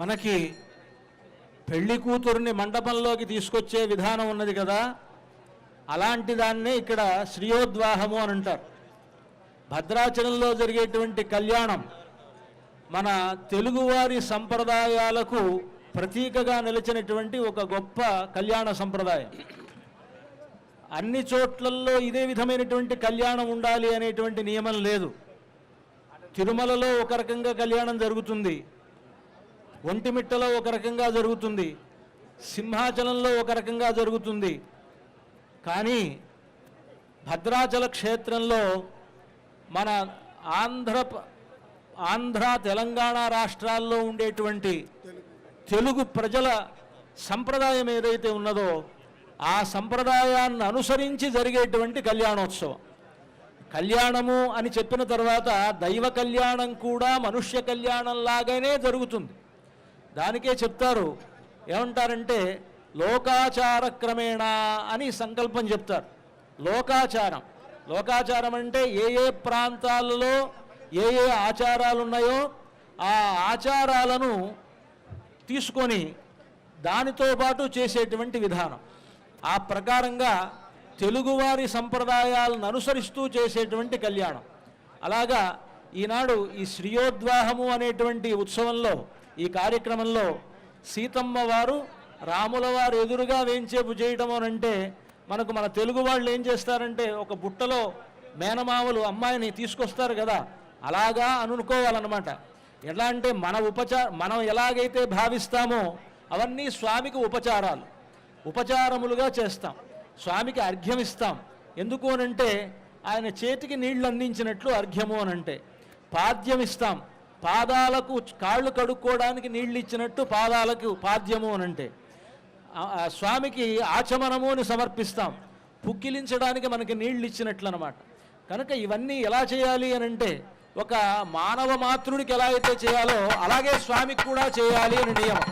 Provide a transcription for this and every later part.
మనకి పెళ్ళి కూతురుని మండపంలోకి తీసుకొచ్చే విధానం ఉన్నది కదా. అలాంటి దాన్నే ఇక్కడ శ్రీయోద్వాహము అని అంటారు. భద్రాచలంలో జరిగేటువంటి కళ్యాణం మన తెలుగువారి సంప్రదాయాలకు ప్రతీకగా నిలిచినటువంటి ఒక గొప్ప కళ్యాణ సంప్రదాయం. అన్ని చోట్లల్లో ఇదే విధమైనటువంటి కళ్యాణం ఉండాలి అనేటువంటి నియమం లేదు. తిరుమలలో ఒక రకంగా కళ్యాణం జరుగుతుంది. ఒంటిమిట్టలో ఒక రకంగా జరుగుతుంది. సింహాచలంలో ఒక రకంగా జరుగుతుంది. కానీ భద్రాచల క్షేత్రంలో మన ఆంధ్ర ఆంధ్ర తెలంగాణ రాష్ట్రాల్లో ఉండేటువంటి తెలుగు ప్రజల సంప్రదాయం ఏదైతే ఉన్నదో ఆ సంప్రదాయాన్ని అనుసరించి జరిగేటువంటి కళ్యాణోత్సవం. కళ్యాణము అని చెప్పిన తర్వాత దైవ కళ్యాణం కూడా మనుష్య కళ్యాణం లాగానే జరుగుతుంది. దానికే చెప్తారు. ఏమంటారంటే లోకాచార క్రమేణ అని సంకల్పం చెప్తారు. లోకాచారం. లోకాచారం అంటే ఏ ఏ ప్రాంతాలలో ఏ ఏ ఆచారాలు ఉన్నాయో ఆ ఆచారాలను తీసుకొని దానితో పాటు చేసేటువంటి విధానం. ఆ ప్రకారంగా తెలుగువారి సంప్రదాయాలను అనుసరిస్తూ చేసేటువంటి కళ్యాణం. అలాగా ఈనాడు ఈ శ్రీయోద్వాహము అనేటువంటి ఉత్సవంలో ఈ కార్యక్రమంలో సీతమ్మ వారు రాముల వారు ఎదురుగా వేంచేపు చేయటం అని అంటే మనకు మన తెలుగు వాళ్ళు ఏం చేస్తారంటే ఒక బుట్టలో మేనమామలు అమ్మాయిని తీసుకొస్తారు కదా అలాగా అనుకోవాలన్నమాట. ఎలా అంటే మన ఉపచార మనం ఎలాగైతే భావిస్తామో అవన్నీ స్వామికి ఉపచారాలు. ఉపచారములుగా చేస్తాం. స్వామికి అర్ఘ్యం ఇస్తాం. ఎందుకు అనంటే ఆయన చేతికి నీళ్ళు అందించినట్లు అర్ఘ్యము అనంటే. పాద్యం ఇస్తాం. పాదాలకు కాళ్ళు కడుక్కోవడానికి నీళ్ళు ఇచ్చినట్టు పాదాలకు పాద్యము అనంటే అంటే స్వామికి ఆచమనము అని సమర్పిస్తాం. పుక్కిలించడానికి మనకి నీళ్ళు ఇచ్చినట్లు అనమాట కనుక ఇవన్నీ ఎలా చేయాలి అని అంటే ఒక మానవ మాతృడికి ఎలా అయితే చేయాలో అలాగే స్వామికి కూడా చేయాలి అని నియమం.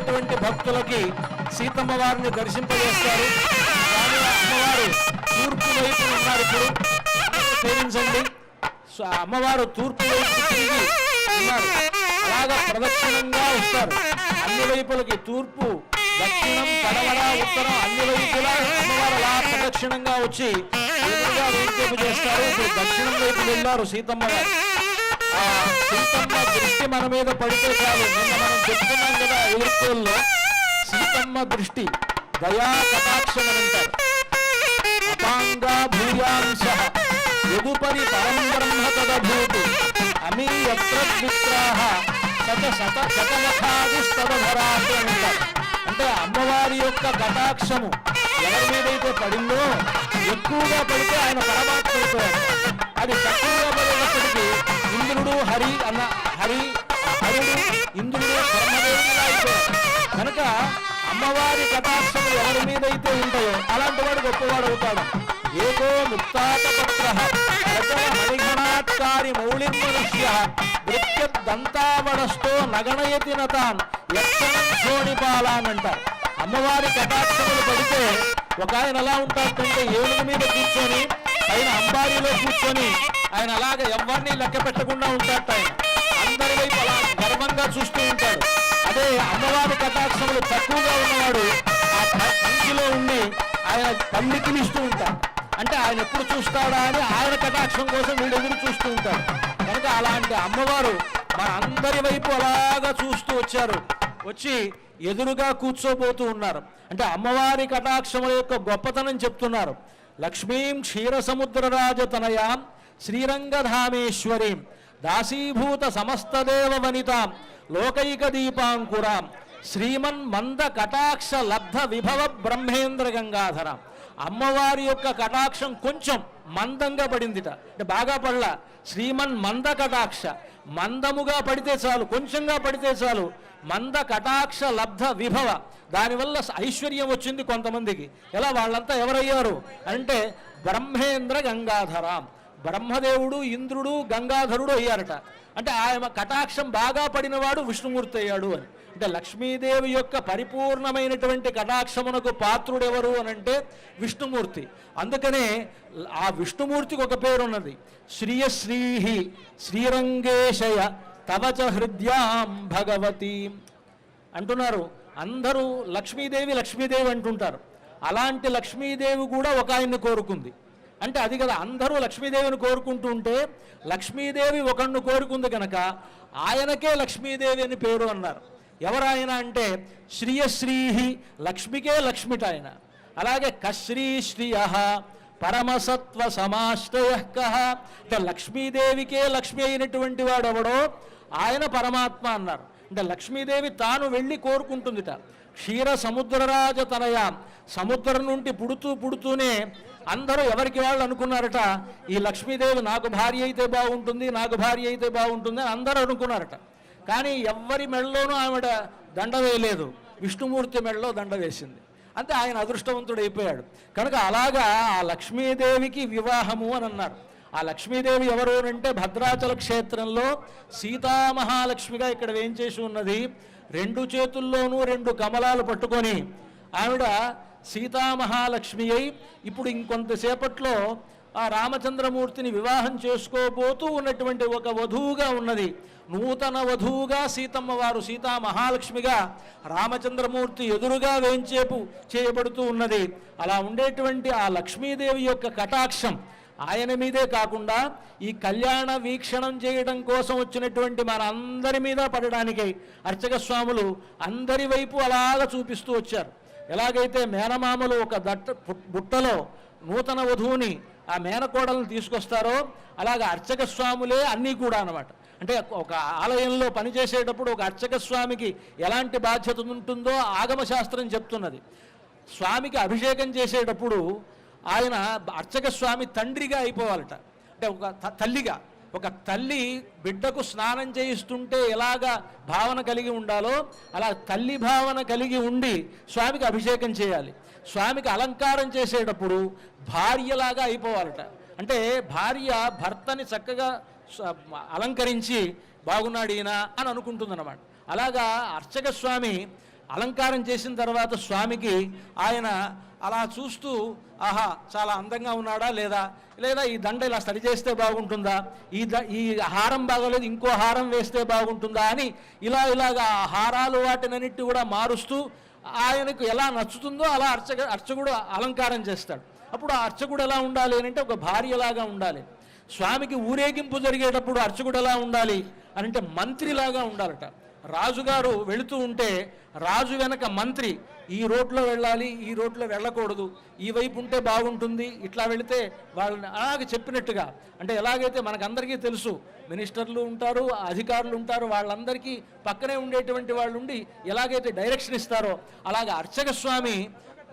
వచ్చేటువంటి భక్తులకి సీతమ్మ వారిని దర్శింపజేస్తారు. అమ్మవారు తూర్పు వైపు ఉన్నారు ఇప్పుడు. సేవించండి అమ్మవారు తూర్పు వైపు తిరిగి ఉన్నారు. అలాగా ప్రదక్షిణంగా వస్తారు అన్ని వైపులకి తూర్పు దక్షిణం కడవడ ఉత్తరం అన్ని వైపులా అమ్మవారు అలా ప్రదక్షిణంగా వచ్చి ఎదురుగా వేంచేపు చేస్తారు. ఇప్పుడు దక్షిణం వైపు వెళ్ళారు సీతమ్మ గారు సీతమ్మ దృష్టి మన మీద పడితే చాలు. నిన్న మనం చెప్తున్నాం కదా ఎదుర్కోల్లో సీతమ్మ దృష్టి దయా కటాక్షం అని అంటారు. అపాంగా భూయాంశ. యదుపరి పరం బ్రహ్మ తదభూతి. అమీ యత్ర విత్రాహ శత శత అంటారు. అంటే అమ్మవారి యొక్క కటాక్షము ఎవరి మీదైతే పడిందో ఎక్కువగా పడితే ఆయన పరమాత్మ కనుక అమ్మవారి కటాక్షములు ఎవరి మీదైతే ఉంటాయో అలాంటి వాడు గొప్పవాడు అవుతాడు. ఏదో ముక్తాతపత్ర హరిగణాత్కారి మౌళిర్మనుష్య నృత్య దంతావడస్తో నగణయతి నతాన్ లక్షణం శోణిపాలాన్ అమ్మవారి కటాక్షములు పడితే ఒక ఆయన ఎలా ఉంటాడంటే ఏనుగు మీద కూర్చొని పైన అంబారీలో కూర్చొని ఆయన అలాగ ఎవరిని లెక్క పెట్టకుండా ఉంటాడు ఆయన. అందరి వైపు అలా గర్వంగా చూస్తూ ఉంటాడు. అదే అమ్మవారి కటాక్షములు తక్కువగా ఉన్నవాడు ఆ పంక్తిలో ఉండి ఆయన పల్లికిలిస్తూ ఉంటాడు. అంటే ఆయన ఎప్పుడు చూస్తాడా అని ఆయన కటాక్షం కోసం వీళ్ళు ఎదురు చూస్తూ ఉంటారు కనుక అలాంటి అమ్మవారు మన అందరి వైపు అలాగా చూస్తూ వచ్చారు. వచ్చి ఎదురుగా కూర్చోబోతూ ఉన్నారు. అంటే అమ్మవారి కటాక్షముల యొక్క గొప్పతనం చెప్తున్నారు. లక్ష్మీం క్షీరసముద్రరాజతనయాం శ్రీరంగధామేశ్వరీం దాసీభూత సమస్తదేవ వనితాం లోకైక దీపాంకుర. శ్రీమన్ మంద కటాక్ష లబ్ధ విభవ బ్రహ్మేంద్ర గంగాధర. అమ్మవారి యొక్క కటాక్షం కొంచెం మందంగా పడిందిట. అంటే బాగా పడలా. శ్రీమన్ మంద కటాక్ష. మందముగా పడితే చాలు కొంచెంగా పడితే చాలు. మంద కటాక్ష లబ్ధ విభవ. దానివల్ల ఐశ్వర్యం వచ్చింది కొంతమందికి. ఎలా? వాళ్ళంతా ఎవరయ్యారు? అంటే బ్రహ్మేంద్ర గంగాధరాం. బ్రహ్మదేవుడు ఇంద్రుడు గంగాధరుడు అయ్యారట. అంటే ఆయన కటాక్షం బాగా పడినవాడు విష్ణుమూర్తి అయ్యాడు అని. అంటే లక్ష్మీదేవి యొక్క పరిపూర్ణమైనటువంటి కటాక్షమునకు పాత్రుడెవరు అని అంటే విష్ణుమూర్తి. అందుకనే ఆ విష్ణుమూర్తికి ఒక పేరు ఉన్నది శ్రీయశ్రీహి శ్రీరంగేశయ తవచ హృద్యాం భగవతి. అంటున్నారు అందరూ లక్ష్మీదేవి లక్ష్మీదేవి అంటుంటారు. అలాంటి లక్ష్మీదేవి కూడా ఒక ఆయన్ని కోరుకుంది. అంటే అది కదా అందరూ లక్ష్మీదేవిని కోరుకుంటూ ఉంటే లక్ష్మీదేవి ఒకరిని కోరుకుంది కనుక ఆయనకే లక్ష్మీదేవి అని పేరు అన్నారు. ఎవరాయన అంటే శ్రీయశ్రీహి లక్ష్మికే లక్ష్మిట ఆయన అలాగే కశ్రీ శ్రియ పరమసత్వ సమాశ్రయ కహ అంటే లక్ష్మీదేవికే లక్ష్మి అయినటువంటి వాడెవడో ఆయన పరమాత్మ అన్నారు. అంటే లక్ష్మీదేవి తాను వెళ్ళి కోరుకుంటుందిట. క్షీర సముద్రరాజ తనయ. సముద్రం నుండి పుడుతూ పుడుతూనే అందరూ ఎవరికి వాళ్ళు అనుకున్నారట ఈ లక్ష్మీదేవి నాకు భార్య అయితే బాగుంటుంది నాకు భార్య అయితే బాగుంటుంది అని అందరూ అనుకున్నారట. కానీ ఎవ్వరి మెడలోనూ ఆవిడ దండ వేయలేదు. విష్ణుమూర్తి మెడలో దండ వేసింది. అంటే ఆయన అదృష్టవంతుడు అయిపోయాడు. కనుక అలాగా ఆ లక్ష్మీదేవికి వివాహము అని అన్నారు. ఆ లక్ష్మీదేవి ఎవరు అంటే భద్రాచల క్షేత్రంలో సీతామహాలక్ష్మిగా ఇక్కడ వేయించేసి ఉన్నది. రెండు చేతుల్లోనూ రెండు కమలాలు పట్టుకొని ఆవిడ సీతామహాలక్ష్మి అయి ఇప్పుడు ఇంకొంతసేపట్లో ఆ రామచంద్రమూర్తిని వివాహం చేసుకోబోతూ ఉన్నటువంటి ఒక వధువుగా ఉన్నది. నూతన వధువుగా సీతమ్మ వారు సీతా మహాలక్ష్మిగా రామచంద్రమూర్తి ఎదురుగా వేంచేపు చేయబడుతూ ఉన్నది. అలా ఉండేటువంటి ఆ లక్ష్మీదేవి యొక్క కటాక్షం ఆయన మీదే కాకుండా ఈ కళ్యాణ వీక్షణం చేయడం కోసం వచ్చినటువంటి మన అందరి మీద పడడానికై అర్చక స్వాములు అందరి వైపు అలాగ చూపిస్తూ వచ్చారు. ఎలాగైతే మేనమామలు ఒక దట్ట పుట్- బుట్టలో నూతన వధువుని ఆ మేనకోడలను తీసుకొస్తారో అలాగ అర్చక స్వాములే అన్నీ కూడా అనమాట అంటే ఒక ఆలయంలో పనిచేసేటప్పుడు ఒక అర్చక స్వామికి ఎలాంటి బాధ్యత ఉంటుందో ఆగమశాస్త్రం చెప్తున్నది. స్వామికి అభిషేకం చేసేటప్పుడు ఆయన అర్చక స్వామి తండ్రిగా అయిపోవాలట. అంటే ఒక తల్లిగా. ఒక తల్లి బిడ్డకు స్నానం చేయిస్తుంటే ఎలాగా భావన కలిగి ఉండాలో అలా తల్లి భావన కలిగి ఉండి స్వామికి అభిషేకం చేయాలి. స్వామికి అలంకారం చేసేటప్పుడు భార్యలాగా అయిపోవాలట. అంటే భార్య భర్తని చక్కగా అలంకరించి బాగున్నాడు ఈయన అని అనుకుంటుందన్నమాట. అలాగా అర్చక స్వామి అలంకారం చేసిన తర్వాత స్వామికి ఆయన అలా చూస్తూ ఆహా చాలా అందంగా ఉన్నాడా లేదా? లేదా ఈ దండ ఇలా సరి చేస్తే బాగుంటుందా? ఈ ద ఈ హారం బాగోలేదు ఇంకో హారం వేస్తే బాగుంటుందా అని ఇలా ఇలాగా హారాలు వాటినన్నిటి కూడా మారుస్తూ ఆయనకు ఎలా నచ్చుతుందో అలా అర్చక అర్చకుడు అలంకారం చేస్తాడు. అప్పుడు ఆ అర్చకుడు ఎలా ఉండాలి అని అంటే ఒక భార్యలాగా ఉండాలి. స్వామికి ఊరేగింపు జరిగేటప్పుడు అర్చకుడు ఎలా ఉండాలి అని అంటే మంత్రిలాగా ఉండాలట. రాజుగారు వెళుతూ ఉంటే రాజు వెనక మంత్రి ఈ రోడ్లో వెళ్ళాలి ఈ రోడ్లో వెళ్ళకూడదు ఈ వైపు ఉంటే బాగుంటుంది ఇట్లా వెళితే వాళ్ళని అలాగే చెప్పినట్టుగా. అంటే ఎలాగైతే మనకందరికీ తెలుసు మినిస్టర్లు ఉంటారు అధికారులు ఉంటారు వాళ్ళందరికీ పక్కనే ఉండేటువంటి వాళ్ళు ఉండి ఎలాగైతే డైరెక్షన్ ఇస్తారో అలాగే అర్చక స్వామి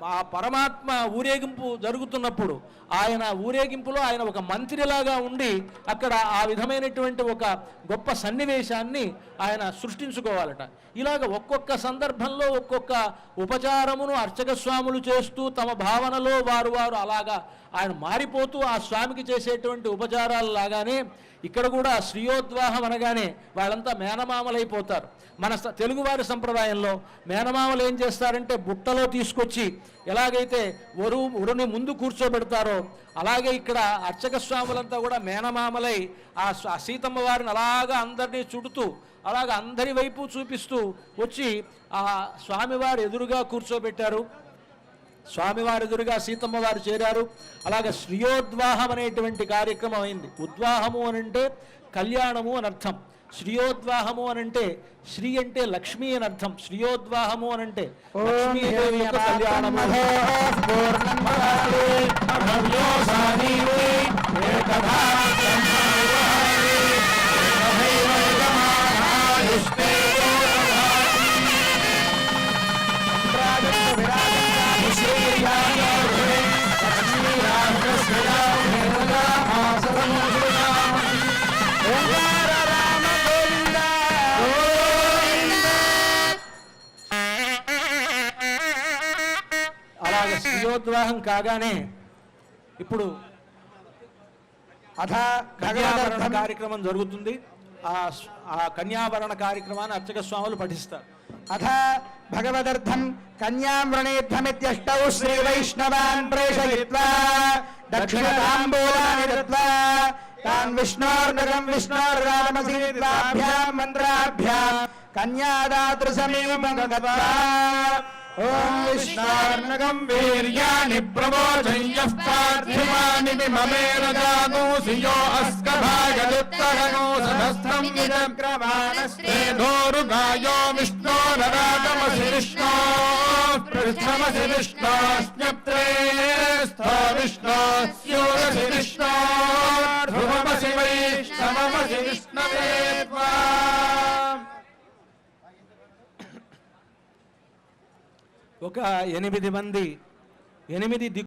ఆ పరమాత్మ ఊరేగింపు జరుగుతున్నప్పుడు ఆయన ఊరేగింపులో ఆయన ఒక మంత్రిలాగా ఉండి అక్కడ ఆ విధమైనటువంటి ఒక గొప్ప సన్నివేశాన్ని ఆయన సృష్టించుకోవాలట. ఇలాగ ఒక్కొక్క సందర్భంలో ఒక్కొక్క ఉపచారమును అర్చక స్వాములు చేస్తూ తమ భావనలో వారు వారు అలాగా ఆయన మారిపోతూ ఆ స్వామికి చేసేటువంటి ఉపచారాలు లాగానే ఇక్కడ కూడా శ్రీయోద్వాహం అనగానే వాళ్ళంతా మేనమామలైపోతారు. మన తెలుగువారి సంప్రదాయంలో మేనమామలు ఏం చేస్తారంటే బుట్టలో తీసుకొచ్చి ఎలాగైతే వరువు వరుని ముందు కూర్చోబెడతారో అలాగే ఇక్కడ అర్చక స్వాములంతా కూడా మేనమామలై ఆ ఆ సీతమ్మ వారిని అలాగా అందరినీ చుడుతూ అలాగ అందరి వైపు చూపిస్తూ వచ్చి ఆ స్వామివారు ఎదురుగా కూర్చోబెట్టారు. స్వామివారి ఎదురుగా సీతమ్మ వారు చేరారు. అలాగే శ్రీయోద్వాహం అనేటువంటి కార్యక్రమం అయింది. ఉద్వాహము అని అంటే కళ్యాణము అని అర్థం. శ్రీయోద్వాహము అని అంటే శ్రీ అంటే లక్ష్మి అని అర్థం. శ్రీయోద్వాహము అని అంటే లక్ష్మీదేవి యొక్క కళ్యాణము. శ్రీయోద్వాహం కాగానే ఇప్పుడు అథ కన్యాభరణ కార్యక్రమం జరుగుతుంది. ఆ కన్యాభరణ కార్యక్రమాన్ని అర్చక స్వాములు పఠిస్తారు. అథ భగవదర్థం కన్యాం వృణేద్ధమిత్యష్టౌ శ్రీ వైష్ణవాన్ ప్రేషయిత్వా దక్షిణతాంబూలాని దత్వా తాన్ విష్ణోర్నగం విష్ణోర్రామసీత్వాభ్యాం మంత్రాభ్యాం కన్యాదాతృసమీపం గత్వా ఓం విష్ణోర్నగం వీర్యాణి ప్రమోచయ్యః పార్థివాని మమేన జానూసియో అస్కభాగదుత్తరగో సహస్రం విచక్రమాణస్తే ధోరుగాయో విష్ణోరరాగమసి విష్ణో పృష్ఠమసి విష్ణోస్మ్యప్త్రే స్థో విష్ణోస్యోరసి విష్ణో ధ్రువమసి వైష్ణవమసి విష్ణవే త్వా ఒక ఎనిమిది మంది ఎనిమిది దిక్కు